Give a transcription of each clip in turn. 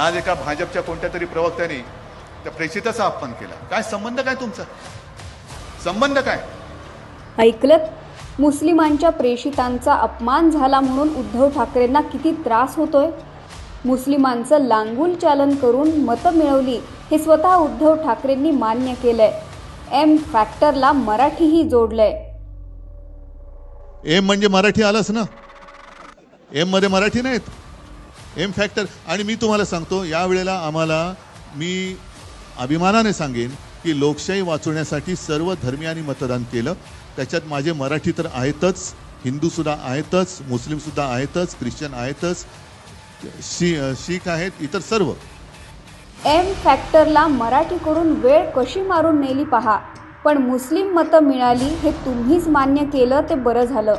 आणि आज एका भाजपच्या कोणत्या तरी प्रवक्त्याने त्या प्रेषिताचा अपमान केला. काय संबंध काय तुमचा? संबंध काय? ऐकलत? मुस्लिमांच्या प्रेषितांचा अपमान झाला म्हणून उद्धव ठाकरेंना किती त्रास होतोय? मुस्लिमांचं लांगुल चालन करून मतं मिळवली हे स्वतः उद्धव ठाकरेंनी मान्य केलंय. एम फॅक्टरला मराठीही जोडलंय. एम म्हणजे मराठी आलंच ना? एममध्ये मराठी नाहीत? एम फॅक्टर आणि मी तुम्हाला सांगतो यावेळेला आम्हाला मी अभिमानाने सांगेन की लोकशाही वाचवण्यासाठी सर्व धर्मियांनी मतदान केलं. त्याच्यात माझे मराठी तर आहेतच हिंदूसुद्धा आहेतच मुस्लिमसुद्धा आहेतच ख्रिश्चन आहेतच शी शीख आहेत इतर सर्व. एम फॅक्टरला मराठीकडून वेळ कशी मारून नेली पहा. पण मुस्लिम मतं मिळाली हे तुम्हीच मान्य केलं ते बरं झालं.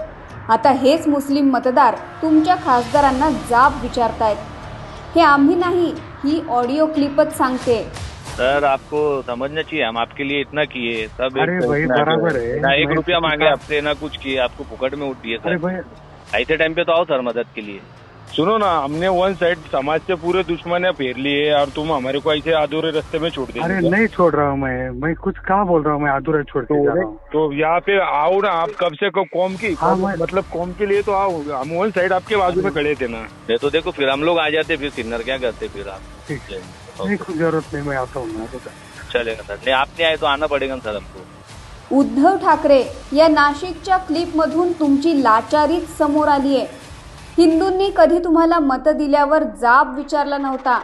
आता हेच मुस्लिम मतदार तुमच्या खासदारांना जाब विचारतायत. हे आम्ही नाही ही ऑडिओ क्लिपच सांगते. सर आपको समझना चाहिए हम आपके लिए इतना किए सब अरे एक- भाई, बराबर। है। ना एक रुपया मांगे आपसे ना कुछ किए आपको फुकट में उठ दिए अरे सर। भाई। ऐसे टाइम पे तो आओ सर मदद के लिए। सुनो ना हमने वन साइड समाज से पूरे दुश्मनियां फेर ली है और तुम हमारे को ऐसे अधूरे रास्ते में छोड़ अरे देंगे नहीं छोड़ रहा हूँ मैं। मैं कुछ कहाँ बोल रहा हूँ मैं अधूरा छोड़ के जा रहा हूँ। तो यहाँ पे आओ ना आप कब से कब कौम की हाँ, कौम- मतलब कौम के लिए तो आओ। हम वन साइड आपके बाजू में खड़े थे ना। नहीं तो देखो फिर हम लोग आ जाते फिर सिन्नर क्या करते फिर आप ठीक। है नहीं कुछ जरूरत नहीं मैं आता हूँ। चलेगा सर। नहीं आप नहीं आए तो आना पड़ेगा सर हमको। उद्धव ठाकरे या नाशिकच्या क्लिपमधून तुमची लाचारीच समोर आली आहे. हिंदूंनी कधी तुम्हाला मतं दिल्यावर जाब विचारला नव्हता.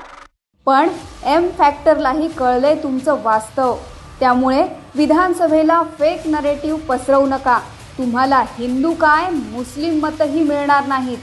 पण एम फॅक्टरलाही कळलंय तुमचं वास्तव. त्यामुळे विधानसभेला फेक नरेटिव्ह पसरवू नका. तुम्हाला हिंदू काय मुस्लिम मतही मिळणार नाहीत.